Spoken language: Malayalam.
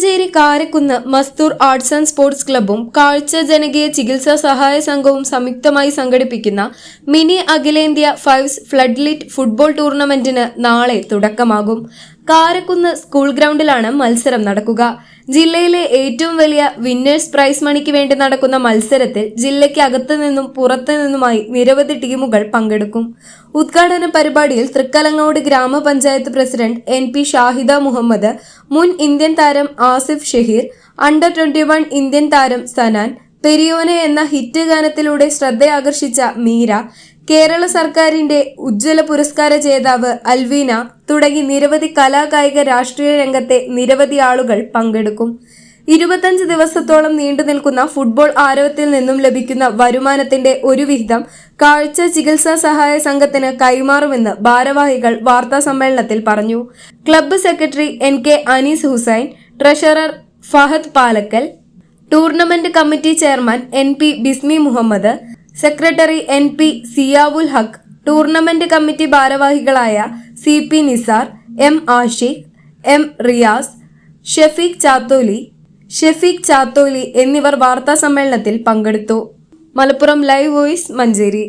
Manjeri Karakkunnu Masthoor arts and sports ക്ലബ്ബും കാഴ്ച ജനകീയ ചികിത്സാ സഹായ സംഘവും സംയുക്തമായി സംഘടിപ്പിക്കുന്ന മിനി അഖിലേന്ത്യാ ഫൈവ്സ് ഫ്ലഡ്ലിറ്റ് ഫുട്ബോൾ ടൂർണമെന്റിന് നാളെ തുടക്കമാകും. കാരക്കുന്ന് സ്കൂൾ ഗ്രൗണ്ടിലാണ് മത്സരം നടക്കുക. ജില്ലയിലെ ഏറ്റവും വലിയ വിന്നേഴ്സ് പ്രൈസ് മണിക്ക് വേണ്ടി നടക്കുന്ന മത്സരത്തിൽ ജില്ലയ്ക്ക് അകത്തു നിന്നും പുറത്തു നിന്നുമായി നിരവധി ടീമുകൾ പങ്കെടുക്കും. ഉദ്ഘാടന പരിപാടിയിൽ തൃക്കലങ്ങോട് ഗ്രാമപഞ്ചായത്ത് president N P Shahida Muhammad മുൻ ഇന്ത്യൻ താരം Asif Shaheer under twenty one Indian താരം സനാൻ പെരിയോനെ എന്ന ഹിറ്റ് ഗാനത്തിലൂടെ ശ്രദ്ധയാകർഷിച്ച മീര കേരള സർക്കാരിന്റെ ഉജ്ജ്വല പുരസ്കാര ജേതാവ് അൽവീന തുടങ്ങി നിരവധി കലാകായിക രാഷ്ട്രീയ രംഗത്തെ നിരവധി ആളുകൾ പങ്കെടുക്കും. ഇരുപത്തഞ്ച് ദിവസത്തോളം നീണ്ടു നിൽക്കുന്ന ഫുട്ബോൾ ആരവത്തിൽ നിന്നും ലഭിക്കുന്ന വരുമാനത്തിന്റെ ഒരു വിഹിതം കാഴ്ച ചികിത്സാ സഹായ സംഘത്തിന് കൈമാറുമെന്ന് ഭാരവാഹികൾ വാർത്താ സമ്മേളനത്തിൽ പറഞ്ഞു. Club secretary N K Anees Hussain treasurer Fahad Palakkal tournament committee chairman N P Bismi Muhammad secretary N P Ziyaul Haq tournament committee ഭാരവാഹികളായ C P Nisar M Ashiq M Riyas Shefeeq Chatholi Shefeeq Chatholi എന്നിവർ വാർത്താ സമ്മേളനത്തിൽ പങ്കെടുത്തു. Malappuram live voice Manjeri.